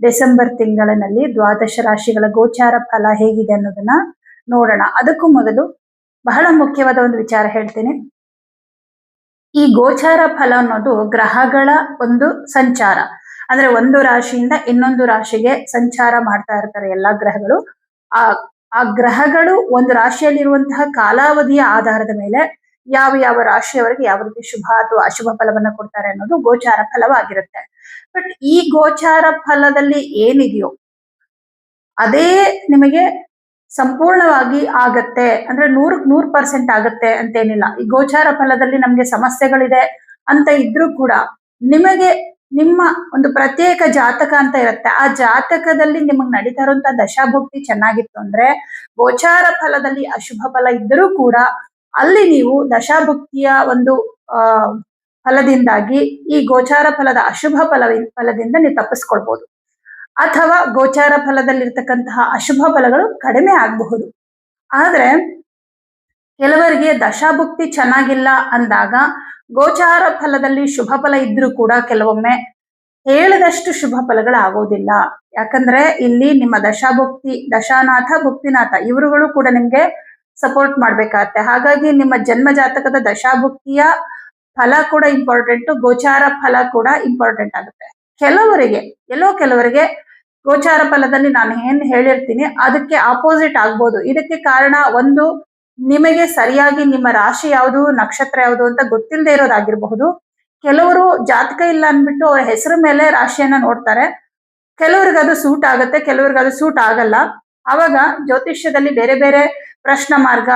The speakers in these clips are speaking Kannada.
ಡಿಸೆಂಬರ್ ತಿಂಗಳಿನಲ್ಲಿ ದ್ವಾದಶ ರಾಶಿಗಳ ಗೋಚಾರ ಫಲ ಹೇಗಿದೆ ಅನ್ನೋದನ್ನ ನೋಡೋಣ. ಅದಕ್ಕೂ ಮೊದಲು ಬಹಳ ಮುಖ್ಯವಾದ ಒಂದು ವಿಚಾರ ಹೇಳ್ತೇನೆ. ಈ ಗೋಚಾರ ಫಲ ಅನ್ನೋದು ಗ್ರಹಗಳ ಒಂದು ಸಂಚಾರ. ಅಂದ್ರೆ ಒಂದು ರಾಶಿಯಿಂದ ಇನ್ನೊಂದು ರಾಶಿಗೆ ಸಂಚಾರ ಮಾಡ್ತಾ ಇರ್ತಾರೆ ಎಲ್ಲಾ ಗ್ರಹಗಳು. ಆ ಆ ಗ್ರಹಗಳು ಒಂದು ರಾಶಿಯಲ್ಲಿರುವಂತಹ ಕಾಲಾವಧಿಯ ಆಧಾರದ ಮೇಲೆ ಯಾವ ಯಾವ ರಾಶಿಯವರಿಗೆ ಯಾವ ರೀತಿ ಶುಭ ಅಥವಾ ಅಶುಭ ಫಲವನ್ನ ಕೊಡ್ತಾರೆ ಅನ್ನೋದು ಗೋಚಾರ ಫಲವಾಗಿರುತ್ತೆ. ಬಟ್ ಈ ಗೋಚಾರ ಫಲದಲ್ಲಿ ಏನಿದೆಯೋ, ಅದೇ ನಿಮಗೆ ಸಂಪೂರ್ಣವಾಗಿ ಆಗತ್ತೆ. ಅಂದ್ರೆ ನೂರ್ ನೂರ್ ಪರ್ಸೆಂಟ್ ಆಗತ್ತೆ ಅಂತೇನಿಲ್ಲ. ಈ ಗೋಚಾರ ಫಲದಲ್ಲಿ ನಮ್ಗೆ ಸಮಸ್ಯೆಗಳಿದೆ ಅಂತ ಇದ್ರೂ ಕೂಡ ನಿಮಗೆ ನಿಮ್ಮ ಒಂದು ಪ್ರತ್ಯೇಕ ಜಾತಕ ಅಂತ ಇರುತ್ತೆ. ಆ ಜಾತಕದಲ್ಲಿ ನಿಮಗೆ ನಡೀತಾ ಇರುವಂತಹ ದಶಾಭುಕ್ತಿ ಚೆನ್ನಾಗಿತ್ತು ಅಂದ್ರೆ ಗೋಚಾರ ಫಲದಲ್ಲಿ ಅಶುಭ ಫಲ ಇದ್ದರೂ ಕೂಡ ಅಲ್ಲಿ ನೀವು ದಶಾಭುಕ್ತಿಯ ಒಂದು ಫಲದಿಂದಾಗಿ ಈ ಗೋಚಾರ ಫಲದ ಅಶುಭ ಫಲ ಫಲದಿಂದ ನೀವು ತಪ್ಪಿಸ್ಕೊಳ್ಬಹುದು ಅಥವಾ ಗೋಚಾರ ಫಲದಲ್ಲಿರ್ತಕ್ಕಂತಹ ಅಶುಭ ಫಲಗಳು ಕಡಿಮೆ ಆಗಬಹುದು. ಆದ್ರೆ, ಕೆಲವರಿಗೆ ದಶಾಭುಕ್ತಿ ಚೆನ್ನಾಗಿಲ್ಲ ಅಂದಾಗ ಗೋಚಾರ ಫಲದಲ್ಲಿ ಶುಭ ಫಲ ಇದ್ರೂ ಕೂಡ ಕೆಲವೊಮ್ಮೆ ಹೇಳಿದಷ್ಟು ಶುಭ ಫಲಗಳು ಆಗೋದಿಲ್ಲ ಯಾಕಂದ್ರೆ ಇಲ್ಲಿ ನಿಮ್ಮ ದಶಾಭುಕ್ತಿ, ದಶಾನಾಥ, ಭುಕ್ತಿನಾಥ ಇವರುಗಳು ಕೂಡ ನಿಮ್ಗೆ ಸಪೋರ್ಟ್ ಮಾಡ್ಬೇಕಾಗತ್ತೆ. ಹಾಗಾಗಿ ನಿಮ್ಮ ಜನ್ಮ ಜಾತಕದ ದಶಾಭುಕ್ತಿಯ ಫಲ ಕೂಡ ಇಂಪಾರ್ಟೆಂಟ್ ಗೋಚಾರ ಫಲ ಕೂಡ ಇಂಪಾರ್ಟೆಂಟ್ ಆಗುತ್ತೆ. ಕೆಲವರಿಗೆ, ಎಲ್ಲೋ ಕೆಲವರಿಗೆ ಗೋಚಾರ ಫಲದಲ್ಲಿ ನಾನು ಏನ್ ಹೇಳಿರ್ತೀನಿ, ಅದಕ್ಕೆ ಆಪೋಸಿಟ್ ಆಗ್ಬೋದು. ಇದಕ್ಕೆ ಕಾರಣ ಒಂದು, ನಿಮಗೆ ಸರಿಯಾಗಿ ನಿಮ್ಮ ರಾಶಿ ಯಾವುದು, ನಕ್ಷತ್ರ ಯಾವುದು ಅಂತ ಗೊತ್ತಿಲ್ಲದೆ ಇರೋದಾಗಿರಬಹುದು. ಕೆಲವರು ಜಾತಕ ಇಲ್ಲ ಅಂದ್ಬಿಟ್ಟು ಅವ್ರ ಹೆಸರು ಮೇಲೆ ರಾಶಿಯನ್ನ ನೋಡ್ತಾರೆ. ಕೆಲವ್ರಿಗೆ ಅದು ಸೂಟ್ ಆಗುತ್ತೆ, ಕೆಲವ್ರಿಗೆ ಅದು ಸೂಟ್ ಆಗಲ್ಲ. ಅವಾಗ ಜ್ಯೋತಿಷ್ಯದಲ್ಲಿ ಬೇರೆ ಬೇರೆ ಪ್ರಶ್ನ ಮಾರ್ಗ,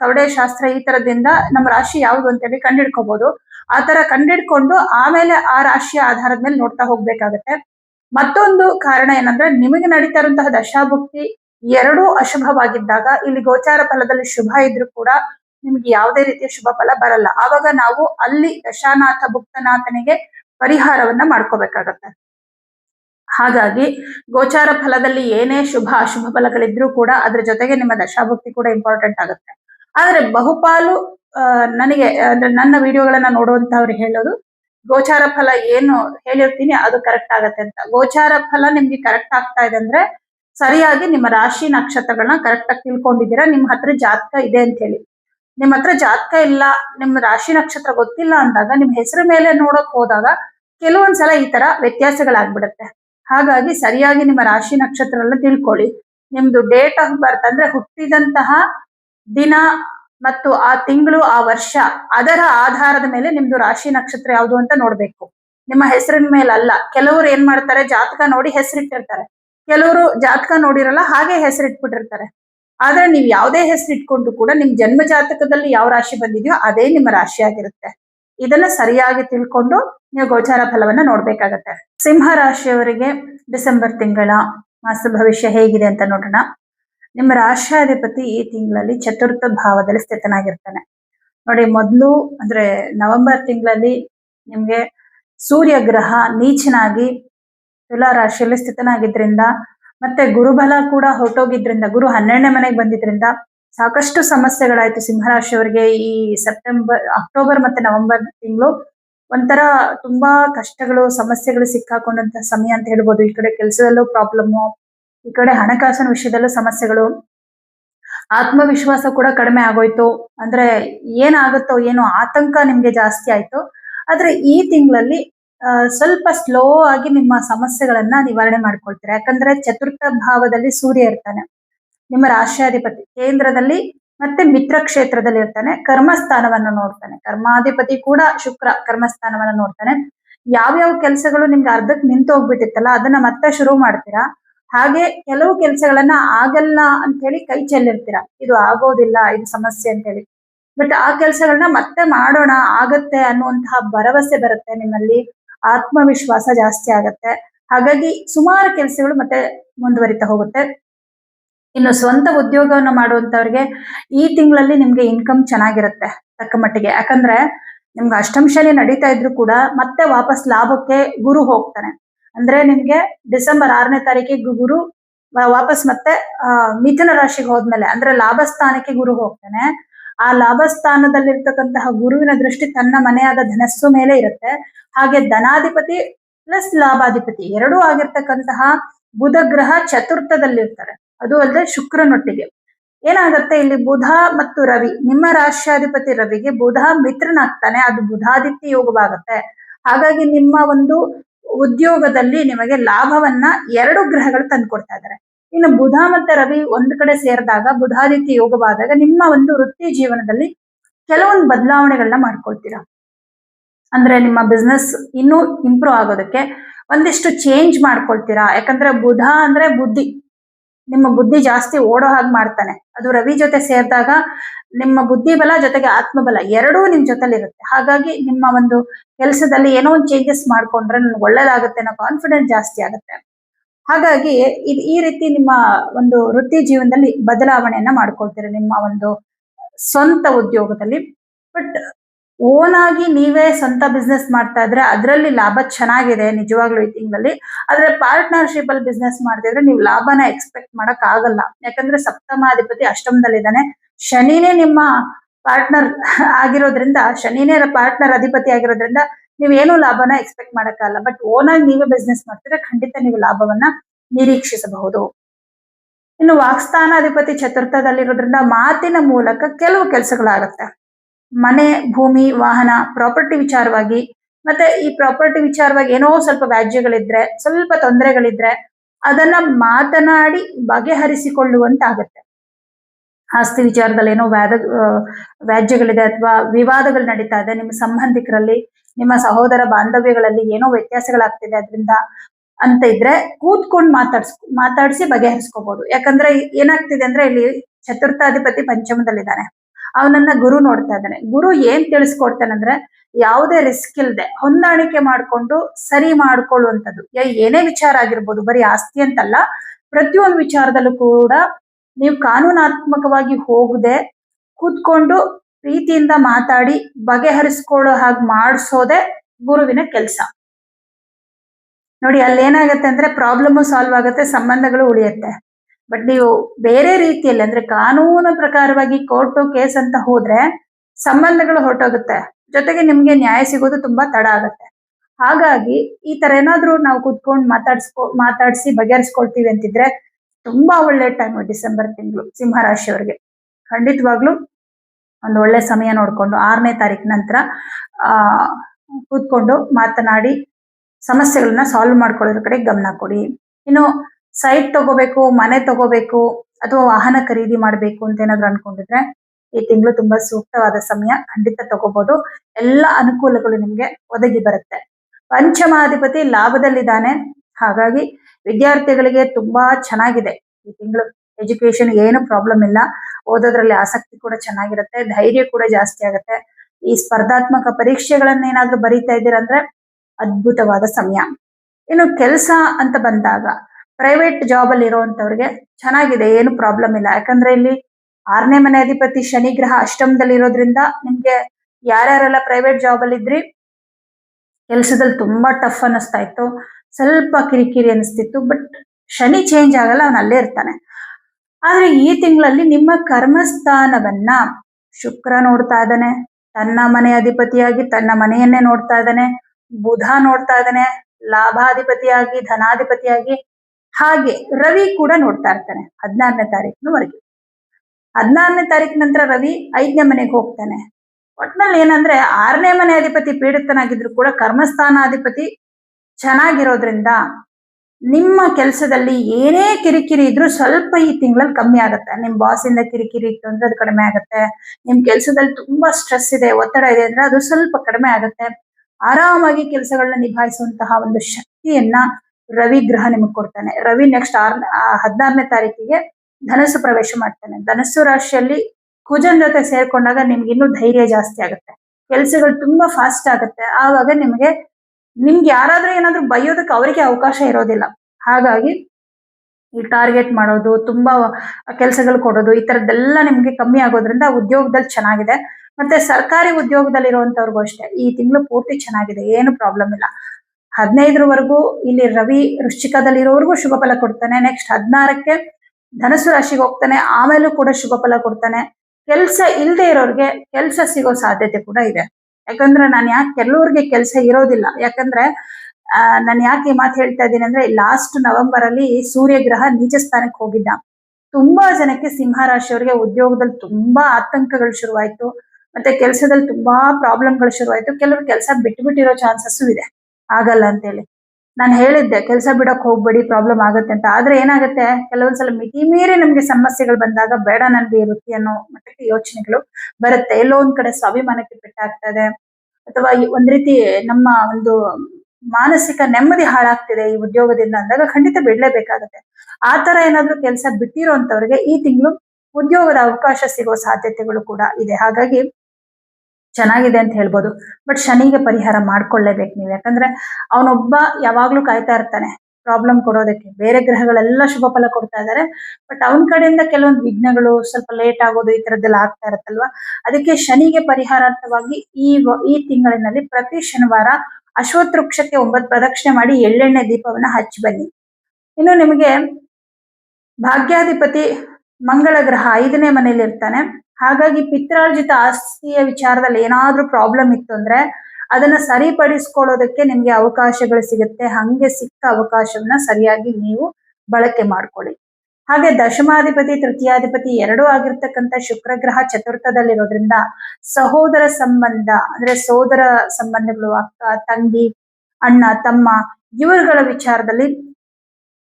ಕವಡೆ ಶಾಸ್ತ್ರ ಈ ತರದಿಂದ ನಮ್ಮ ರಾಶಿ ಯಾವುದು ಅಂತೇಳಿ ಕಂಡಿಡ್ಕೋಬಹುದು ಆ ತರ ಕಂಡಿಡ್ಕೊಂಡು ಆಮೇಲೆ ಆ ರಾಶಿಯ ಆಧಾರದ ಮೇಲೆ ನೋಡ್ತಾ ಹೋಗ್ಬೇಕಾಗತ್ತೆ. ಮತ್ತೊಂದು ಕಾರಣ ಏನಂದ್ರೆ ನಿಮಗೆ ನಡೀತಾ ಇರುವಂತಹ ದಶಾಭುಕ್ತಿ ಎರಡೂ ಅಶುಭವಾಗಿದ್ದಾಗ ಇಲ್ಲಿ ಗೋಚಾರ ಫಲದಲ್ಲಿ ಶುಭ ಇದ್ರೂ ಕೂಡ ನಿಮ್ಗೆ ಯಾವುದೇ ರೀತಿಯ ಶುಭ ಫಲ ಬರಲ್ಲ. ಆವಾಗ ನಾವು ಅಲ್ಲಿ ದಶಾನಾಥ ಭುಕ್ತನಾಥನಿಗೆ ಪರಿಹಾರವನ್ನ ಮಾಡ್ಕೋಬೇಕಾಗತ್ತೆ. ಹಾಗಾಗಿ ಗೋಚಾರ ಫಲದಲ್ಲಿ ಏನೇ ಶುಭ ಅಶುಭ ಫಲಗಳಿದ್ರೂ ಕೂಡ ಅದ್ರ ಜೊತೆಗೆ ನಿಮ್ಮ ದಶಾಭಕ್ತಿ ಕೂಡ ಇಂಪಾರ್ಟೆಂಟ್ ಆಗುತ್ತೆ. ಆದ್ರೆ ಬಹುಪಾಲು ನನಗೆ, ಅಂದ್ರೆ ನನ್ನ ವಿಡಿಯೋಗಳನ್ನ ನೋಡುವಂತವ್ರು ಹೇಳೋದು, ಗೋಚಾರ ಫಲ ಏನು ಹೇಳಿರ್ತೀನಿ ಅದು ಕರೆಕ್ಟ್ ಆಗತ್ತೆ ಅಂತ. ಗೋಚಾರ ಫಲ ನಿಮ್ಗೆ ಕರೆಕ್ಟ್ ಆಗ್ತಾ ಇದೆ ಅಂದ್ರೆ ಸರಿಯಾಗಿ ನಿಮ್ಮ ರಾಶಿ ನಕ್ಷತ್ರಗಳನ್ನ ಕರೆಕ್ಟ್ ಆಗಿ ತಿಳ್ಕೊಂಡಿದ್ದೀರಾ ನಿಮ್ಮ ಹತ್ರ ಜಾತಕ ಇದೆ ಅಂತ ಹೇಳಿ. ನಿಮ್ಮ ಹತ್ರ ಜಾತಕ ಇಲ್ಲ ನಿಮ್ಮ ರಾಶಿ ನಕ್ಷತ್ರ ಗೊತ್ತಿಲ್ಲ ಅಂದಾಗ ನಿಮ್ಮ ಹೆಸರು ಮೇಲೆ ನೋಡಕ್ ಹೋದಾಗ ಕೆಲವೊಂದ್ಸಲ ಈ ತರ ವ್ಯತ್ಯಾಸಗಳಾಗ್ಬಿಡುತ್ತೆ. ಹಾಗಾಗಿ ಸರಿಯಾಗಿ ನಿಮ್ಮ ರಾಶಿ ನಕ್ಷತ್ರ ಎಲ್ಲ ತಿಳ್ಕೊಳ್ಳಿ. ನಿಮ್ದು ಡೇಟ್ ಆಫ್ ಬರ್ತ್ ಅಂದ್ರೆ ಹುಟ್ಟಿದಂತಹ ದಿನ ಮತ್ತು ಆ ತಿಂಗಳು, ಆ ವರ್ಷ, ಅದರ ಆಧಾರದ ಮೇಲೆ ನಿಮ್ದು ರಾಶಿ ನಕ್ಷತ್ರ ಯಾವುದು ಅಂತ ನೋಡ್ಬೇಕು. ನಿಮ್ಮ ಹೆಸರಿನ ಮೇಲೆ ಅಲ್ಲ ಕೆಲವರು ಏನ್ ಮಾಡ್ತಾರೆ, ಜಾತಕ ನೋಡಿ ಹೆಸರಿಟ್ಟಿರ್ತಾರೆ. ಕೆಲವರು ಜಾತಕ ನೋಡಿರಲ್ಲ, ಹಾಗೆ ಹೆಸರಿಟ್ಬಿಟ್ಟಿರ್ತಾರೆ. ಆದ್ರೆ ನೀವು ಯಾವುದೇ ಹೆಸರಿಟ್ಕೊಂಡು ಕೂಡ ನಿಮ್ ಜನ್ಮ ಜಾತಕದಲ್ಲಿ ಯಾವ ರಾಶಿ ಬಂದಿದೆಯೋ ಅದೇ ನಿಮ್ಮ ರಾಶಿ ಆಗಿರುತ್ತೆ. ಇದನ್ನ ಸರಿಯಾಗಿ ತಿಳ್ಕೊಂಡು ನೀವು ಗೋಚಾರ ಫಲವನ್ನ ನೋಡ್ಬೇಕಾಗತ್ತೆ. ಸಿಂಹ ರಾಶಿಯವರಿಗೆ ಡಿಸೆಂಬರ್ ತಿಂಗಳ ಮಾಸ ಭವಿಷ್ಯ ಹೇಗಿದೆ ಅಂತ ನೋಡೋಣ. ನಿಮ್ಮ ರಾಷ್ಟ್ರಾಧಿಪತಿ ಈ ತಿಂಗಳಲ್ಲಿ ಚತುರ್ಥ ಭಾವದಲ್ಲಿ ಸ್ಥಿತನಾಗಿರ್ತಾನೆ. ನೋಡಿ, ಮೊದಲು ಅಂದ್ರೆ ನವೆಂಬರ್ ತಿಂಗಳಲ್ಲಿ ನಿಮ್ಗೆ ಸೂರ್ಯ ಗ್ರಹ ನೀಚನಾಗಿ ತುಲಾ ರಾಶಿಯಲ್ಲಿ ಸ್ಥಿತನಾಗಿದ್ರಿಂದ, ಮತ್ತೆ ಗುರುಬಲ ಕೂಡ ಹೊರಟೋಗಿದ್ರಿಂದ, ಗುರು ಹನ್ನೆರಡನೇ ಮನೆಗೆ ಬಂದಿದ್ರಿಂದ ಸಾಕಷ್ಟು ಸಮಸ್ಯೆಗಳಾಯ್ತು ಸಿಂಹರಾಶಿಯವರಿಗೆ ಈ ಸೆಪ್ಟೆಂಬರ್, ಅಕ್ಟೋಬರ್ ಮತ್ತೆ ನವೆಂಬರ್ ತಿಂಗಳು. ಒಂಥರ ತುಂಬಾ ಕಷ್ಟಗಳು, ಸಮಸ್ಯೆಗಳು ಸಿಕ್ಕಾಕೊಂಡಂತ ಸಮಯ ಅಂತ ಹೇಳ್ಬೋದು. ಈ ಕಡೆ ಕೆಲಸದಲ್ಲೂ ಪ್ರಾಬ್ಲಮ್ಮು ಈ ಕಡೆ ಹಣಕಾಸಿನ ವಿಷಯದಲ್ಲೂ ಸಮಸ್ಯೆಗಳು. ಆತ್ಮವಿಶ್ವಾಸ ಕೂಡ ಕಡಿಮೆ ಆಗೋಯ್ತು. ಅಂದ್ರೆ ಏನಾಗುತ್ತೋ ಏನೋ ಆತಂಕ ನಿಮ್ಗೆ ಜಾಸ್ತಿ ಆಯ್ತು. ಆದ್ರೆ ಈ ತಿಂಗಳಲ್ಲಿ ಸ್ವಲ್ಪ ಸ್ಲೋ ಆಗಿ ನಿಮ್ಮ ಸಮಸ್ಯೆಗಳನ್ನ ನಿವಾರಣೆ ಮಾಡ್ಕೊಳ್ತೀರಾ? ಯಾಕಂದ್ರೆ ಚತುರ್ಥ ಭಾವದಲ್ಲಿ ಸೂರ್ಯ ಇರ್ತಾನೆ. ನಿಮ್ಮ ರಾಷ್ಟ್ರಾಧಿಪತಿ ಕೇಂದ್ರದಲ್ಲಿ ಮತ್ತೆ ಮಿತ್ರ ಕ್ಷೇತ್ರದಲ್ಲಿ ಇರ್ತಾನೆ. ಕರ್ಮಸ್ಥಾನವನ್ನು ನೋಡ್ತಾನೆ. ಕರ್ಮಾಧಿಪತಿ ಕೂಡ ಶುಕ್ರ ಕರ್ಮಸ್ಥಾನವನ್ನು ನೋಡ್ತಾನೆ. ಯಾವ್ಯಾವ ಕೆಲಸಗಳು ನಿಮ್ಗೆ ಅರ್ಧಕ್ಕೆ ನಿಂತು ಹೋಗ್ಬಿಟ್ಟಿತ್ತಲ್ಲ, ಅದನ್ನ ಮತ್ತೆ ಶುರು ಮಾಡ್ತೀರಾ? ಹಾಗೆ ಕೆಲವು ಕೆಲಸಗಳನ್ನ ಆಗಲ್ಲ ಅಂತ ಹೇಳಿ ಕೈ ಚೆಲ್ಲಿರ್ತೀರಾ? ಇದು ಆಗೋದಿಲ್ಲ, ಇದು ಸಮಸ್ಯೆ ಅಂತ ಹೇಳಿ ಬಟ್ ಆ ಕೆಲಸಗಳನ್ನ ಮತ್ತೆ ಮಾಡೋಣ, ಆಗತ್ತೆ ಅನ್ನುವಂತಹ ಭರವಸೆ ಬರುತ್ತೆ ನಿಮ್ಮಲ್ಲಿ. ಆತ್ಮವಿಶ್ವಾಸ ಜಾಸ್ತಿ ಆಗತ್ತೆ. ಹಾಗಾಗಿ ಸುಮಾರು ಕೆಲಸಗಳು ಮತ್ತೆ ಮುಂದುವರಿತಾ ಹೋಗುತ್ತೆ. ಇನ್ನು ಸ್ವಂತ ಉದ್ಯೋಗವನ್ನು ಮಾಡುವಂತವ್ರಿಗೆ ಈ ತಿಂಗಳಲ್ಲಿ ನಿಮ್ಗೆ ಇನ್ಕಮ್ ಚೆನ್ನಾಗಿರುತ್ತೆ ತಕ್ಕ ಮಟ್ಟಿಗೆ. ಯಾಕಂದ್ರೆ ನಿಮ್ಗೆ ಅಷ್ಟಂಶಲಿ ನಡೀತಾ ಇದ್ರು ಕೂಡ ಮತ್ತೆ ವಾಪಸ್ ಲಾಭಕ್ಕೆ ಗುರು ಹೋಗ್ತಾನೆ ಅಂದ್ರೆ ನಿಮ್ಗೆ ಡಿಸೆಂಬರ್ ಆರನೇ ತಾರೀಕಿಗೆ ಗುರು ವಾಪಸ್ ಮತ್ತೆ ಮಿಥುನ ರಾಶಿಗೆ ಹೋದ್ಮೇಲೆ, ಅಂದ್ರೆ ಲಾಭ ಸ್ಥಾನಕ್ಕೆ ಗುರು ಹೋಗ್ತಾನೆ. ಆ ಲಾಭ ಸ್ಥಾನದಲ್ಲಿರ್ತಕ್ಕಂತಹ ಗುರುವಿನ ದೃಷ್ಟಿ ತನ್ನ ಮನೆಯಾದ ಧನಸ್ಸು ಮೇಲೆ ಇರುತ್ತೆ. ಹಾಗೆ ಧನಾಧಿಪತಿ ಪ್ಲಸ್ ಲಾಭಾಧಿಪತಿ ಎರಡೂ ಆಗಿರ್ತಕ್ಕಂತಹ ಬುಧ, ಗ್ರಹ ಚತುರ್ಥದಲ್ಲಿರ್ತಾರೆ. ಅದು ಅಲ್ಲದೆ ಶುಕ್ರನೊಟ್ಟಿಗೆ. ಏನಾಗುತ್ತೆ ಇಲ್ಲಿ ಬುಧ ಮತ್ತು ರವಿ, ನಿಮ್ಮ ರಾಷ್ಟ್ರಾಧಿಪತಿ ರವಿಗೆ ಬುಧ ಮಿತ್ರನಾಗ್ತಾನೆ, ಅದು ಬುಧಾದಿತ್ಯ ಯೋಗವಾಗುತ್ತೆ. ಹಾಗಾಗಿ ನಿಮ್ಮ ಒಂದು ಉದ್ಯೋಗದಲ್ಲಿ ನಿಮಗೆ ಲಾಭವನ್ನ ಎರಡು ಗ್ರಹಗಳು ತಂದ್ಕೊಡ್ತಾ ಇದ್ದಾರೆ ಇನ್ನು ಬುಧ ಮತ್ತೆ ರವಿ ಒಂದು ಕಡೆ ಸೇರಿದಾಗ, ಬುಧಾದಿತ್ಯ ಯೋಗವಾದಾಗ ನಿಮ್ಮ ಒಂದು ವೃತ್ತಿ ಜೀವನದಲ್ಲಿ ಕೆಲವೊಂದು ಬದಲಾವಣೆಗಳನ್ನ ಮಾಡ್ಕೊಳ್ತೀರಾ? ಅಂದ್ರೆ ನಿಮ್ಮ ಬಿಸ್ನೆಸ್ ಇನ್ನೂ ಇಂಪ್ರೂವ್ ಆಗೋದಕ್ಕೆ ಒಂದಿಷ್ಟು ಚೇಂಜ್ ಮಾಡ್ಕೊಳ್ತೀರಾ? ಯಾಕಂದ್ರೆ ಬುಧ ಅಂದ್ರೆ ಬುದ್ಧಿ. ನಿಮ್ಮ ಬುದ್ಧಿ ಜಾಸ್ತಿ ಓಡೋ ಹಾಗೆ ಮಾಡ್ತಾನೆ. ಅದು ರವಿ ಜೊತೆ ಸೇರಿದಾಗ ನಿಮ್ಮ ಬುದ್ಧಿ ಬಲ ಜೊತೆಗೆ ಆತ್ಮಬಲ ಎರಡೂ ನಿಮ್ ಜೊತೆಲಿ ಇರುತ್ತೆ ಹಾಗಾಗಿ ನಿಮ್ಮ ಒಂದು ಕೆಲಸದಲ್ಲಿ ಏನೋ ಒಂದು ಚೇಂಜಸ್ ಮಾಡ್ಕೊಂಡ್ರೆ ನನಗೆ ಒಳ್ಳೇದಾಗುತ್ತೆ ಅನ್ನೋ ಕಾನ್ಫಿಡೆನ್ಸ್ ಜಾಸ್ತಿ ಆಗುತ್ತೆ. ಹಾಗಾಗಿ ಇದು ಈ ರೀತಿ ನಿಮ್ಮ ಒಂದು ವೃತ್ತಿ ಜೀವನದಲ್ಲಿ ಬದಲಾವಣೆಯನ್ನ ಮಾಡ್ಕೊಳ್ತೀರಿ ನಿಮ್ಮ ಒಂದು ಸ್ವಂತ ಉದ್ಯೋಗದಲ್ಲಿ. ಬಟ್ ಓನ್ ಆಗಿ ನೀವೇ ಸ್ವಂತ ಬಿಸ್ನೆಸ್ ಮಾಡ್ತಾ ಇದ್ರೆ ಅದರಲ್ಲಿ ಲಾಭ ಚೆನ್ನಾಗಿದೆ, ನಿಜವಾಗ್ಲೂ ಈ ತಿಂಗಳಲ್ಲಿ. ಆದ್ರೆ ಪಾರ್ಟ್ನರ್ಶಿಪ್ ಅಲ್ಲಿ ಬಿಸ್ನೆಸ್ ಮಾಡ್ತಿದ್ರೆ ನೀವು ಲಾಭನ ಎಕ್ಸ್ಪೆಕ್ಟ್ ಮಾಡಕ್ ಆಗಲ್ಲ. ಯಾಕಂದ್ರೆ ಸಪ್ತಮಾಧಿಪತಿ ಅಷ್ಟಮದಲ್ಲಿದ್ದಾನೆ. ಶನಿನೇ ನಿಮ್ಮ ಪಾರ್ಟ್ನರ್ ಆಗಿರೋದ್ರಿಂದ, ಶನಿನೇ ಪಾರ್ಟ್ನರ್ ಅಧಿಪತಿ ಆಗಿರೋದ್ರಿಂದ ನೀವೇನು ಲಾಭನ ಎಕ್ಸ್ಪೆಕ್ಟ್ ಮಾಡಕ್ಕಾಗಲ್ಲ ಬಟ್ ಓನ್ ಆಗಿ ನೀವೇ ಬಿಸ್ನೆಸ್ ಮಾಡ್ತಿದ್ರೆ ಖಂಡಿತ ನೀವು ಲಾಭವನ್ನ ನಿರೀಕ್ಷಿಸಬಹುದು. ಇನ್ನು ವಾಕ್ಸ್ಥಾನಾಧಿಪತಿ ಚತುರ್ಥದಲ್ಲಿರೋದ್ರಿಂದ ಮಾತಿನ ಮೂಲಕ ಕೆಲವು ಕೆಲಸಗಳಾಗತ್ತೆ. ಮನೆ, ಭೂಮಿ, ವಾಹನ ಪ್ರಾಪರ್ಟಿ ವಿಚಾರವಾಗಿ, ಮತ್ತೆ ಈ ಪ್ರಾಪರ್ಟಿ ವಿಚಾರವಾಗಿ ಏನೋ ಸ್ವಲ್ಪ ವ್ಯಾಜ್ಯಗಳಿದ್ರೆ, ಸ್ವಲ್ಪ ತೊಂದರೆಗಳಿದ್ರೆ ಅದನ್ನ ಮಾತನಾಡಿ ಬಗೆಹರಿಸಿಕೊಳ್ಳುವಂತಾಗತ್ತೆ. ಆಸ್ತಿ ವಿಚಾರದಲ್ಲಿ ಏನೋ ವ್ಯಾದ ವ್ಯಾಜ್ಯಗಳಿದೆ ಅಥವಾ ವಿವಾದಗಳು ನಡೀತಾ ಇದೆ, ನಿಮ್ಮ ಸಂಬಂಧಿಕರಲ್ಲಿ, ನಿಮ್ಮ ಸಹೋದರ ಬಾಂಧವ್ಯಗಳಲ್ಲಿ ಏನೋ ವ್ಯತ್ಯಾಸಗಳಾಗ್ತಿದೆ ಅದರಿಂದ ಅಂತ ಇದ್ರೆ ಕೂತ್ಕೊಂಡು ಮಾತಾಡ್ಸ್ ಮಾತಾಡಿಸಿ ಬಗೆಹರಿಸ್ಕೋಬಹುದು ಯಾಕಂದ್ರೆ ಏನಾಗ್ತಿದೆ ಅಂದ್ರೆ ಇಲ್ಲಿ ಚತುರ್ಥಾಧಿಪತಿ ಪಂಚಮದಲ್ಲಿದ್ದಾನೆ. ಅವನನ್ನ ಗುರು ನೋಡ್ತಾ ಇದ್ದಾನೆ. ಗುರು ಏನ್ ತಿಳಿಸ್ಕೊಡ್ತಾನಂದ್ರೆ ಯಾವುದೇ ರಿಸ್ಕ್ ಇಲ್ಲದೆ ಹೊಂದಾಣಿಕೆ ಮಾಡ್ಕೊಂಡು ಸರಿ ಮಾಡ್ಕೊಳ್ಳುವಂಥದ್ದು. ಏನೇ ವಿಚಾರ ಆಗಿರ್ಬೋದು, ಬರೀ ಆಸ್ತಿ ಅಂತಲ್ಲ, ಪ್ರತಿಯೊಂದು ವಿಚಾರದಲ್ಲೂ ಕೂಡ ನೀವು ಕಾನೂನಾತ್ಮಕವಾಗಿ ಹೋಗದೆ ಕೂತ್ಕೊಂಡು ಪ್ರೀತಿಯಿಂದ ಮಾತಾಡಿ ಬಗೆಹರಿಸ್ಕೊಳ್ಳೋ ಹಾಗೆ ಮಾಡಿಸೋದೇ ಗುರುವಿನ ಕೆಲಸ. ನೋಡಿ ಅಲ್ಲಿ ಏನಾಗತ್ತೆ ಅಂದ್ರೆ ಪ್ರಾಬ್ಲಮ್ ಸಾಲ್ವ್ ಆಗುತ್ತೆ, ಸಂಬಂಧಗಳು ಉಳಿಯುತ್ತೆ. ಬಟ್ ನೀವು ಬೇರೆ ರೀತಿಯಲ್ಲಿ ಅಂದ್ರೆ ಕಾನೂನು ಪ್ರಕಾರವಾಗಿ ಕೋರ್ಟು ಕೇಸ್ ಅಂತ ಹೋದ್ರೆ ಸಂಬಂಧಗಳು ಹೊರಟೋಗುತ್ತೆ. ಜೊತೆಗೆ ನಿಮ್ಗೆ ನ್ಯಾಯ ಸಿಗೋದು ತುಂಬಾ ತಡ ಆಗುತ್ತೆ. ಹಾಗಾಗಿ ಈ ತರ ಏನಾದ್ರೂ ನಾವು ಕುತ್ಕೊಂಡು ಮಾತಾಡ್ಸ್ಕೊ, ಮಾತಾಡಿಸಿ ಬಗೆಹರಿಸ್ಕೊಳ್ತೀವಿ ಅಂತಿದ್ರೆ ತುಂಬಾ ಒಳ್ಳೆ ಟೈಮ್ ಡಿಸೆಂಬರ್ ತಿಂಗಳು ಸಿಂಹರಾಶಿಯವರಿಗೆ ಖಂಡಿತವಾಗ್ಲೂ ಒಂದು ಒಳ್ಳೆ ಸಮಯ ನೋಡ್ಕೊಂಡು ಆರನೇ ತಾರೀಕು ನಂತರ, ಆ, ಕೂತ್ಕೊಂಡು ಮಾತನಾಡಿ ಸಮಸ್ಯೆಗಳನ್ನ ಸಾಲ್ವ್ ಮಾಡ್ಕೊಳ್ಳೋದ್ರ ಕಡೆ ಗಮನ ಕೊಡಿ. ಇನ್ನು ಸೈಟ್ ತಗೋಬೇಕು, ಮನೆ ತಗೋಬೇಕು, ಅಥವಾ ವಾಹನ ಖರೀದಿ ಮಾಡಬೇಕು ಅಂತ ಏನಾದ್ರು ಅನ್ಕೊಂಡಿದ್ರೆ ಈ ತಿಂಗಳು ತುಂಬಾ ಸೂಕ್ತವಾದ ಸಮಯ. ಖಂಡಿತ ತಗೋಬಹುದು ಎಲ್ಲ ಅನುಕೂಲಗಳು ನಿಮ್ಗೆ ಒದಗಿ ಬರುತ್ತೆ. ಪಂಚಮಾಧಿಪತಿ ಲಾಭದಲ್ಲಿದ್ದಾನೆ. ಹಾಗಾಗಿ ವಿದ್ಯಾರ್ಥಿಗಳಿಗೆ ತುಂಬಾ ಚೆನ್ನಾಗಿದೆ ಈ ತಿಂಗಳು. ಎಜುಕೇಶನ್ ಏನು ಪ್ರಾಬ್ಲಮ್ ಇಲ್ಲ. ಓದೋದ್ರಲ್ಲಿ ಆಸಕ್ತಿ ಕೂಡ ಚೆನ್ನಾಗಿರುತ್ತೆ. ಧೈರ್ಯ ಕೂಡ ಜಾಸ್ತಿ ಆಗುತ್ತೆ. ಈ ಸ್ಪರ್ಧಾತ್ಮಕ ಪರೀಕ್ಷೆಗಳನ್ನ ಏನಾದ್ರು ಬರೀತಾ ಇದ್ದೀರಾ ಅಂದ್ರೆ ಅದ್ಭುತವಾದ ಸಮಯ. ಇನ್ನು ಕೆಲಸ ಅಂತ ಬಂದಾಗ ಪ್ರೈವೇಟ್ ಜಾಬ್ ಅಲ್ಲಿ ಇರುವಂತವ್ರಿಗೆ ಚೆನ್ನಾಗಿದೆ, ಏನು ಪ್ರಾಬ್ಲಮ್ ಇಲ್ಲ. ಯಾಕಂದ್ರೆ ಇಲ್ಲಿ ಆರನೇ ಮನೆ ಅಧಿಪತಿ ಶನಿ ಗ್ರಹ ಅಷ್ಟಮದಲ್ಲಿ ಇರೋದ್ರಿಂದ ನಿಮ್ಗೆ ಯಾರ್ಯಾರೆಲ್ಲ ಪ್ರೈವೇಟ್ ಜಾಬ್ ಅಲ್ಲಿ ಇದ್ರಿ, ಕೆಲಸದಲ್ಲಿ ತುಂಬಾ ಟಫ್ ಅನ್ನಿಸ್ತಾ ಇತ್ತು. ಸ್ವಲ್ಪ ಕಿರಿಕಿರಿ ಅನಿಸ್ತಿತ್ತು ಬಟ್ ಶನಿ ಚೇಂಜ್ ಆಗಲ್ಲ, ಅವನ ಅಲ್ಲೇ ಇರ್ತಾನೆ. ಆದ್ರೆ ಈ ತಿಂಗಳಲ್ಲಿ ನಿಮ್ಮ ಕರ್ಮಸ್ಥಾನವನ್ನ ಶುಕ್ರ ನೋಡ್ತಾ ಇದ್ದಾನೆ, ತನ್ನ ಮನೆ ಅಧಿಪತಿಯಾಗಿ ತನ್ನ ಮನೆಯನ್ನೇ ನೋಡ್ತಾ ಇದ್ದಾನೆ, ಬುಧ ನೋಡ್ತಾ ಇದ್ದಾನೆ, ಲಾಭಾಧಿಪತಿಯಾಗಿ, ಧನಾಧಿಪತಿಯಾಗಿ ಹಾಗೆ ರವಿ ಕೂಡ ನೋಡ್ತಾ ಇರ್ತಾನೆ ಹದಿನಾರನೇ ತಾರೀಕಿನವರೆಗೆ. ಹದಿನಾರನೇ ತಾರೀಕು ನಂತರ ರವಿ ಐದನೇ ಮನೆಗೆ ಹೋಗ್ತಾನೆ. ಒಟ್ನಲ್ಲಿ ಏನಂದ್ರೆ ಆರನೇ ಮನೆ ಅಧಿಪತಿ ಪೀಡಿತನಾಗಿದ್ರು ಕೂಡ ಕರ್ಮಸ್ಥಾನಾಧಿಪತಿ ಚೆನ್ನಾಗಿರೋದ್ರಿಂದ ನಿಮ್ಮ ಕೆಲಸದಲ್ಲಿ ಏನೇ ಕಿರಿಕಿರಿ ಇದ್ರೂ ಸ್ವಲ್ಪ ಈ ತಿಂಗಳಲ್ಲಿ ಕಮ್ಮಿ ಆಗುತ್ತೆ. ನಿಮ್ ಬಾಸ್ ಇಂದ ಕಿರಿಕಿರಿ ಇತ್ತು ಅಂದ್ರೆ ಅದು ಕಡಿಮೆ ಆಗುತ್ತೆ. ನಿಮ್ ಕೆಲಸದಲ್ಲಿ ತುಂಬಾ ಸ್ಟ್ರೆಸ್ ಇದೆ, ಒತ್ತಡ ಇದೆ ಅಂದ್ರೆ ಅದು ಸ್ವಲ್ಪ ಕಡಿಮೆ ಆಗುತ್ತೆ. ಆರಾಮಾಗಿ ಕೆಲಸಗಳನ್ನ ನಿಭಾಯಿಸುವಂತಹ ಒಂದು ಶಕ್ತಿಯನ್ನ ರವಿ ಗ್ರಹ ನಿಮಗೆ ಕೊಡ್ತಾನೆ. ರವಿ ನೆಕ್ಸ್ಟ್ ಆರ್ ಹದಿನಾರನೇ ತಾರೀಕಿಗೆ ಧನಸ್ಸು ಪ್ರವೇಶ ಮಾಡ್ತಾನೆ. ಧನಸ್ಸು ರಾಶಿಯಲ್ಲಿ ಕುಜನ್ ಜೊತೆ ಸೇರ್ಕೊಂಡಾಗ ನಿಮ್ಗೆ ಇನ್ನೂ ಧೈರ್ಯ ಜಾಸ್ತಿ ಆಗುತ್ತೆ. ಕೆಲಸಗಳು ತುಂಬಾ ಫಾಸ್ಟ್ ಆಗುತ್ತೆ. ಆವಾಗ ನಿಮಗೆ ನಿಮ್ಗೆ ಯಾರಾದ್ರೂ ಏನಾದ್ರೂ ಬೈಯೋದಕ್ಕೆ ಅವರಿಗೆ ಅವಕಾಶ ಇರೋದಿಲ್ಲ. ಹಾಗಾಗಿ ಈ ಟಾರ್ಗೆಟ್ ಮಾಡೋದು, ತುಂಬಾ ಕೆಲಸಗಳು ಕೊಡೋದು, ಈ ತರದ್ದೆಲ್ಲ ನಿಮ್ಗೆ ಕಮ್ಮಿ ಆಗೋದ್ರಿಂದ ಉದ್ಯೋಗದಲ್ಲಿ ಚೆನ್ನಾಗಿದೆ. ಮತ್ತೆ ಸರ್ಕಾರಿ ಉದ್ಯೋಗದಲ್ಲಿ ಇರುವಂತವ್ರಿಗೂ ಅಷ್ಟೇ. ಈ ತಿಂಗಳು ಪೂರ್ತಿ ಚೆನ್ನಾಗಿದೆ. ಏನು ಪ್ರಾಬ್ಲಮ್ ಇಲ್ಲ. ಹದಿನೈದರವರೆಗೂ ಇಲ್ಲಿ ರವಿ ವೃಶ್ಚಿಕದಲ್ಲಿ ಇರೋವರೆಗೂ ಶುಭ ಫಲ ಕೊಡ್ತಾನೆ. ನೆಕ್ಸ್ಟ್ ಹದಿನಾರಕ್ಕೆ ಧನಸು ರಾಶಿಗೆ ಹೋಗ್ತಾನೆ. ಆಮೇಲೂ ಕೂಡ ಶುಭ ಫಲ ಕೊಡ್ತಾನೆ. ಕೆಲಸ ಇಲ್ಲದೆ ಇರೋರಿಗೆ ಕೆಲಸ ಸಿಗೋ ಸಾಧ್ಯತೆ ಕೂಡ ಇದೆ. ಯಾಕಂದ್ರೆ ನಾನು ಯಾಕೆ ಕೆಲವ್ರಿಗೆ ಕೆಲಸ ಇರೋದಿಲ್ಲ. ಯಾಕಂದ್ರೆ, ಆ, ನಾನು ಯಾಕೆ ಈ ಮಾತು ಹೇಳ್ತಾ ಇದ್ದೀನಿ ಅಂದ್ರೆ ಲಾಸ್ಟ್ ನವೆಂಬರ್ ಅಲ್ಲಿ ಸೂರ್ಯ ಗ್ರಹ ನೀಚ ಸ್ಥಾನಕ್ಕೆ ಹೋಗಿದ್ದ. ತುಂಬಾ ಜನಕ್ಕೆ ಸಿಂಹ ರಾಶಿಯವರಿಗೆ ಉದ್ಯೋಗದಲ್ಲಿ ತುಂಬಾ ಆತಂಕಗಳು ಶುರುವಾಯ್ತು. ಮತ್ತೆ ಕೆಲಸದಲ್ಲಿ ತುಂಬಾ ಪ್ರಾಬ್ಲಮ್ಗಳು ಶುರುವಾಯ್ತು. ಕೆಲವರು ಕೆಲಸ ಬಿಟ್ಟು ಬಿಟ್ಟಿರೋ ಚಾನ್ಸಸ್ ಇದೆ. ಆಗಲ್ಲ ಅಂತೇಳಿ. ನಾನು ಹೇಳಿದ್ದೆ, ಕೆಲಸ ಬಿಡೋಕೆ ಹೋಗ್ಬೇಡಿ ಪ್ರಾಬ್ಲಮ್ ಆಗುತ್ತೆ ಅಂತ. ಆದ್ರೆ ಏನಾಗುತ್ತೆ, ಕೆಲವೊಂದ್ಸಲ ಮಿತಿ ಮೀರಿ ನಮ್ಗೆ ಸಮಸ್ಯೆಗಳು ಬಂದಾಗ ಬೇಡ ನನ್ಗೆ ವೃತ್ತಿ ಅನ್ನೋ ಮಟ್ಟಕ್ಕೆ ಯೋಚನೆಗಳು ಬರುತ್ತೆ. ಎಲ್ಲೋ ಒಂದ್ ಕಡೆ ಸ್ವಾಭಿಮಾನಕ್ಕೆ ಪೆಟ್ಟಾಗ್ತದೆ. ಅಥವಾ ಒಂದ್ ರೀತಿ ನಮ್ಮ ಒಂದು ಮಾನಸಿಕ ನೆಮ್ಮದಿ ಹಾಳಾಗ್ತಿದೆ ಈ ಉದ್ಯೋಗದಿಂದ ಅಂದಾಗ ಖಂಡಿತ ಬಿಡ್ಲೇಬೇಕಾಗತ್ತೆ. ಆ ತರ ಏನಾದ್ರೂ ಕೆಲಸ ಬಿಟ್ಟಿರೋಂಥವ್ರಿಗೆ ಈ ತಿಂಗಳು ಉದ್ಯೋಗದ ಅವಕಾಶ ಸಿಗೋ ಸಾಧ್ಯತೆಗಳು ಕೂಡ ಇದೆ. ಹಾಗಾಗಿ ಚೆನ್ನಾಗಿದೆ ಅಂತ ಹೇಳ್ಬೋದು. ಬಟ್ ಶನಿಗೆ ಪರಿಹಾರ ಮಾಡ್ಕೊಳ್ಳೇಬೇಕು ನೀವು. ಯಾಕಂದ್ರೆ ಅವನೊಬ್ಬ ಯಾವಾಗ್ಲೂ ಕಾಯ್ತಾ ಇರ್ತಾನೆ. ಪ್ರಾಬ್ಲಮ್ ಕೊಡೋದಕ್ಕೆ. ಬೇರೆ ಗ್ರಹಗಳೆಲ್ಲ ಶುಭ ಫಲ ಕೊಡ್ತಾ ಇದಾರೆ. ಬಟ್ ಅವನ ಕಡೆಯಿಂದ ಕೆಲವೊಂದು ವಿಘ್ನಗಳು ಸ್ವಲ್ಪ ಲೇಟ್ ಆಗೋದು ಈ ತರದ್ದೆಲ್ಲ ಆಗ್ತಾ ಇರತ್ತಲ್ವಾ? ಅದಕ್ಕೆ ಶನಿಗೆ ಪರಿಹಾರಾರ್ಥವಾಗಿ ಈ ಈ ತಿಂಗಳಿನಲ್ಲಿ ಪ್ರತಿ ಶನಿವಾರ ಅಶ್ವತೃಕ್ಷಕ್ಕೆ ಒಂಬತ್ತು ಪ್ರದಕ್ಷಿಣೆ ಮಾಡಿ ಎಳ್ಳೆಣ್ಣೆ ದೀಪವನ್ನ ಹಚ್ಚಿ ಬನ್ನಿ. ಇನ್ನು ನಿಮಗೆ ಭಾಗ್ಯಾಧಿಪತಿ ಮಂಗಳ ಗ್ರಹ ಐದನೇ ಮನೆಯಲ್ಲಿ ಇರ್ತಾನೆ. ಹಾಗಾಗಿ ಪಿತ್ರಾರ್ಜಿತ ಆಸ್ತಿಯ ವಿಚಾರದಲ್ಲಿ ಏನಾದ್ರೂ ಪ್ರಾಬ್ಲಮ್ ಇತ್ತು ಅಂದ್ರೆ ಅದನ್ನ ಸರಿಪಡಿಸ್ಕೊಳ್ಳೋದಕ್ಕೆ ನಿಮ್ಗೆ ಅವಕಾಶಗಳು ಸಿಗುತ್ತೆ. ಹಂಗೆ ಸಿಕ್ಕ ಅವಕಾಶವನ್ನ ಸರಿಯಾಗಿ ನೀವು ಬಳಕೆ ಮಾಡ್ಕೊಳ್ಳಿ. ಹಾಗೆ ದಶಮಾಧಿಪತಿ, ತೃತೀಯಾಧಿಪತಿ ಎರಡೂ ಆಗಿರ್ತಕ್ಕಂಥ ಶುಕ್ರಗ್ರಹ ಚತುರ್ಥದಲ್ಲಿರೋದ್ರಿಂದ ಸಹೋದರ ಸಂಬಂಧ, ಅಂದ್ರೆ ಸೋದರ ಸಂಬಂಧಗಳು, ಅಕ್ಕ, ತಂಗಿ, ಅಣ್ಣ, ತಮ್ಮ ಇವರುಗಳ ವಿಚಾರದಲ್ಲಿ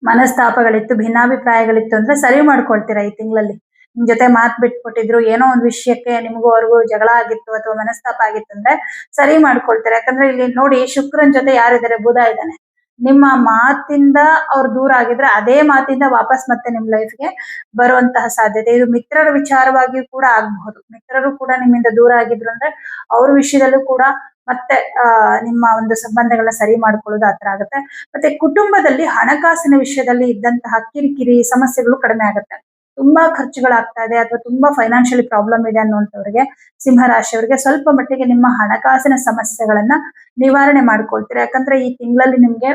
ಮನಸ್ತಾಪಗಳಿತ್ತು, ಭಿನ್ನಾಭಿಪ್ರಾಯಗಳಿತ್ತು ಅಂದ್ರೆ ಸರಿ ಮಾಡ್ಕೊಳ್ತೀರಾ ಈ ತಿಂಗಳಲ್ಲಿ? ನಿಮ್ ಜೊತೆ ಮಾತ್ ಬಿಟ್ಬಿಟ್ಟಿದ್ರು, ಏನೋ ಒಂದ್ ವಿಷಯಕ್ಕೆ ನಿಮಗೂ ಅವ್ರಿಗೂ ಜಗಳ ಆಗಿತ್ತು ಅಥವಾ ಮನಸ್ತಾಪ ಆಗಿತ್ತು ಅಂದ್ರೆ ಸರಿ ಮಾಡ್ಕೊಳ್ತಾರೆ. ಯಾಕಂದ್ರೆ ಇಲ್ಲಿ ನೋಡಿ ಶುಕ್ರನ್ ಜೊತೆ ಯಾರಿದ್ದಾರೆ? ಬುಧ ಇದ್ದಾನೆ. ನಿಮ್ಮ ಮಾತಿಂದ ಅವ್ರು ದೂರ ಆಗಿದ್ರೆ ಅದೇ ಮಾತಿಂದ ವಾಪಸ್ ಮತ್ತೆ ನಿಮ್ ಲೈಫ್ಗೆ ಬರುವಂತಹ ಸಾಧ್ಯತೆ. ಇದು ಮಿತ್ರರ ವಿಚಾರವಾಗಿ ಕೂಡ ಆಗಬಹುದು. ಮಿತ್ರರು ಕೂಡ ನಿಮ್ಮಿಂದ ದೂರ ಆಗಿದ್ರು ಅಂದ್ರೆ ಅವ್ರ ವಿಷಯದಲ್ಲೂ ಕೂಡ ಮತ್ತೆ, ಆ, ನಿಮ್ಮ ಒಂದು ಸಂಬಂಧಗಳನ್ನ ಸರಿ ಮಾಡ್ಕೊಳ್ಳೋದು ಆತರ ಆಗುತ್ತೆ. ಮತ್ತೆ ಕುಟುಂಬದಲ್ಲಿ ಹಣಕಾಸಿನ ವಿಷಯದಲ್ಲಿ ಇದ್ದಂತಹ ಕಿರಿಕಿರಿ ಸಮಸ್ಯೆಗಳು ಕಡಿಮೆ ಆಗುತ್ತೆ. ತುಂಬಾ ಖರ್ಚುಗಳಾಗ್ತಾ ಇದೆ ಅಥವಾ ತುಂಬಾ ಫೈನಾನ್ಷಿಯಲಿ ಪ್ರಾಬ್ಲಮ್ ಇದೆ ಅನ್ನುವಂಥವ್ರಿಗೆ ಸಿಂಹ ರಾಶಿಯವರಿಗೆ ಸ್ವಲ್ಪ ಮಟ್ಟಿಗೆ ನಿಮ್ಮ ಹಣಕಾಸಿನ ಸಮಸ್ಯೆಗಳನ್ನ ನಿವಾರಣೆ ಮಾಡ್ಕೊಳ್ತೀರಾ? ಯಾಕಂದ್ರೆ ಈ ತಿಂಗಳಲ್ಲಿ ನಿಮ್ಗೆ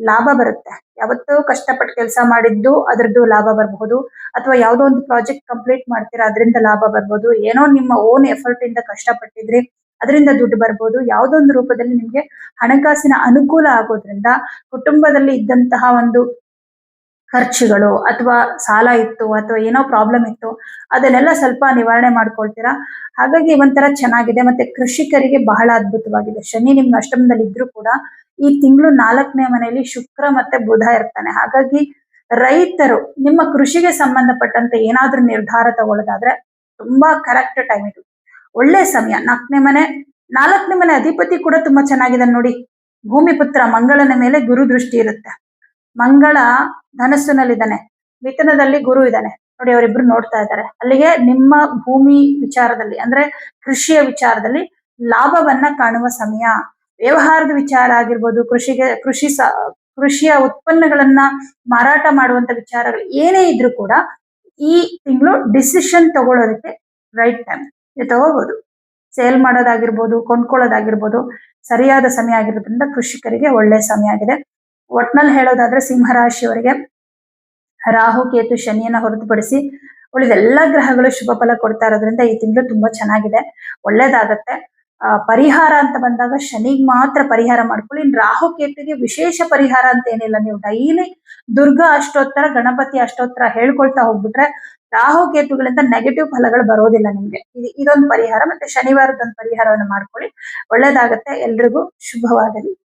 ಲಾಭ ಬರುತ್ತೆ. ಯಾವತ್ತೂ ಕಷ್ಟಪಟ್ಟು ಕೆಲಸ ಮಾಡಿದ್ದು ಅದರದ್ದು ಲಾಭ ಬರಬಹುದು. ಅಥವಾ ಯಾವುದೋ ಒಂದು ಪ್ರಾಜೆಕ್ಟ್ ಕಂಪ್ಲೀಟ್ ಮಾಡ್ತೀರಾ, ಅದರಿಂದ ಲಾಭ ಬರ್ಬೋದು. ಏನೋ ನಿಮ್ಮ ಓನ್ ಎಫರ್ಟ್ ಇಂದ ಕಷ್ಟಪಟ್ಟಿದ್ರಿ, ಅದರಿಂದ ದುಡ್ಡು ಬರ್ಬೋದು. ಯಾವುದೋ ಒಂದು ರೂಪದಲ್ಲಿ ನಿಮ್ಗೆ ಹಣಕಾಸಿನ ಅನುಕೂಲ ಆಗೋದ್ರಿಂದ ಕುಟುಂಬದಲ್ಲಿ ಇದ್ದಂತಹ ಒಂದು ಖರ್ಚುಗಳು ಅಥವಾ ಸಾಲ ಇತ್ತು ಅಥವಾ ಏನೋ ಪ್ರಾಬ್ಲಮ್ ಇತ್ತು, ಅದನ್ನೆಲ್ಲ ಸ್ವಲ್ಪ ನಿವಾರಣೆ ಮಾಡ್ಕೊಳ್ತೀರಾ? ಹಾಗಾಗಿ ಒಂಥರ ಚೆನ್ನಾಗಿದೆ. ಮತ್ತೆ ಕೃಷಿಕರಿಗೆ ಬಹಳ ಅದ್ಭುತವಾಗಿದೆ. ಶನಿ ನಿಮ್ಗೆ ಅಷ್ಟಮದಲ್ಲಿ ಇದ್ರೂ ಕೂಡ ಈ ತಿಂಗಳು ನಾಲ್ಕನೇ ಮನೆಯಲ್ಲಿ ಶುಕ್ರ ಮತ್ತೆ ಬುಧ ಇರ್ತಾನೆ. ಹಾಗಾಗಿ ರೈತರು, ನಿಮ್ಮ ಕೃಷಿಗೆ ಸಂಬಂಧಪಟ್ಟಂತೆ ಏನಾದ್ರೂ ನಿರ್ಧಾರ ತಗೊಳ್ಳೋದಾದ್ರೆ ತುಂಬಾ ಕರೆಕ್ಟ್ ಟೈಮ್ ಇದು. ಒಳ್ಳೆ ಸಮಯ. ನಾಲ್ಕನೇ ಮನೆ ನಾಲ್ಕನೇ ಮನೆ ಅಧಿಪತಿ ಕೂಡ ತುಂಬಾ ಚೆನ್ನಾಗಿದೆ ನೋಡಿ. ಭೂಮಿ ಪುತ್ರ ಮಂಗಳನ ಮೇಲೆ ಗುರು ದೃಷ್ಟಿ ಇರುತ್ತೆ. ಮಂಗಳ ಧನಸ್ಸಿನಲ್ಲಿದ್ದಾನೆ. ಮಿಥುನದಲ್ಲಿ ಗುರು ಇದ್ದಾನೆ. ನೋಡಿ, ಅವರಿಬ್ರು ನೋಡ್ತಾ ಇದ್ದಾರೆ. ಅಲ್ಲಿಗೆ ನಿಮ್ಮ ಭೂಮಿ ವಿಚಾರದಲ್ಲಿ, ಅಂದ್ರೆ ಕೃಷಿಯ ವಿಚಾರದಲ್ಲಿ ಲಾಭವನ್ನ ಕಾಣುವ ಸಮಯ. ವ್ಯವಹಾರದ ವಿಚಾರ ಆಗಿರ್ಬೋದು, ಕೃಷಿಗೆ, ಕೃಷಿ ಸ, ಕೃಷಿಯ ಉತ್ಪನ್ನಗಳನ್ನ ಮಾರಾಟ ಮಾಡುವಂತ ವಿಚಾರಗಳು ಏನೇ ಇದ್ರೂ ಕೂಡ ಈ ತಿಂಗಳು ಡಿಸಿಷನ್ ತಗೊಳ್ಳೋದಕ್ಕೆ ರೈಟ್ ಟೈಮ್ ತಗೋಬಹುದು ಸೇಲ್ ಮಾಡೋದಾಗಿರ್ಬೋದು, ಕೊಂಡ್ಕೊಳ್ಳೋದಾಗಿರ್ಬೋದು, ಸರಿಯಾದ ಸಮಯ ಆಗಿರೋದ್ರಿಂದ ಕೃಷಿಕರಿಗೆ ಒಳ್ಳೆ ಸಮಯ ಆಗಿದೆ. ಒಟ್ನಲ್ಲಿ ಹೇಳೋದಾದ್ರೆ ಸಿಂಹರಾಶಿಯವರಿಗೆ ರಾಹು, ಕೇತು, ಶನಿಯನ್ನ ಹೊರತುಪಡಿಸಿ ಉಳಿದೆಲ್ಲ ಗ್ರಹಗಳು ಶುಭ ಫಲ ಕೊಡ್ತಾ ಇರೋದ್ರಿಂದ ಈ ತಿಂಗಳು ತುಂಬಾ ಚೆನ್ನಾಗಿದೆ. ಒಳ್ಳೇದಾಗತ್ತೆ. ಪರಿಹಾರ ಅಂತ ಬಂದಾಗ ಶನಿಗ್ ಮಾತ್ರ ಪರಿಹಾರ ಮಾಡ್ಕೊಳ್ಳಿ. ಇನ್ ರಾಹು, ಕೇತುಗೆ ವಿಶೇಷ ಪರಿಹಾರ ಅಂತ ಏನಿಲ್ಲ. ನೀವು ಡೈಲಿ ದುರ್ಗಾ ಅಷ್ಟೋತ್ತರ, ಗಣಪತಿ ಅಷ್ಟೋತ್ತರ ಹೇಳ್ಕೊಳ್ತಾ ಹೋಗ್ಬಿಟ್ರೆ ರಾಹು, ಕೇತುಗಳಿಂದ ನೆಗೆಟಿವ್ ಫಲಗಳು ಬರೋದಿಲ್ಲ ನಿಮ್ಗೆ. ಇದು, ಇದೊಂದು ಪರಿಹಾರ. ಮತ್ತೆ ಶನಿವಾರದ ಒಂದು ಪರಿಹಾರವನ್ನು ಮಾಡ್ಕೊಳ್ಳಿ. ಒಳ್ಳೇದಾಗತ್ತೆ. ಎಲ್ರಿಗೂ ಶುಭವಾಗಲಿ.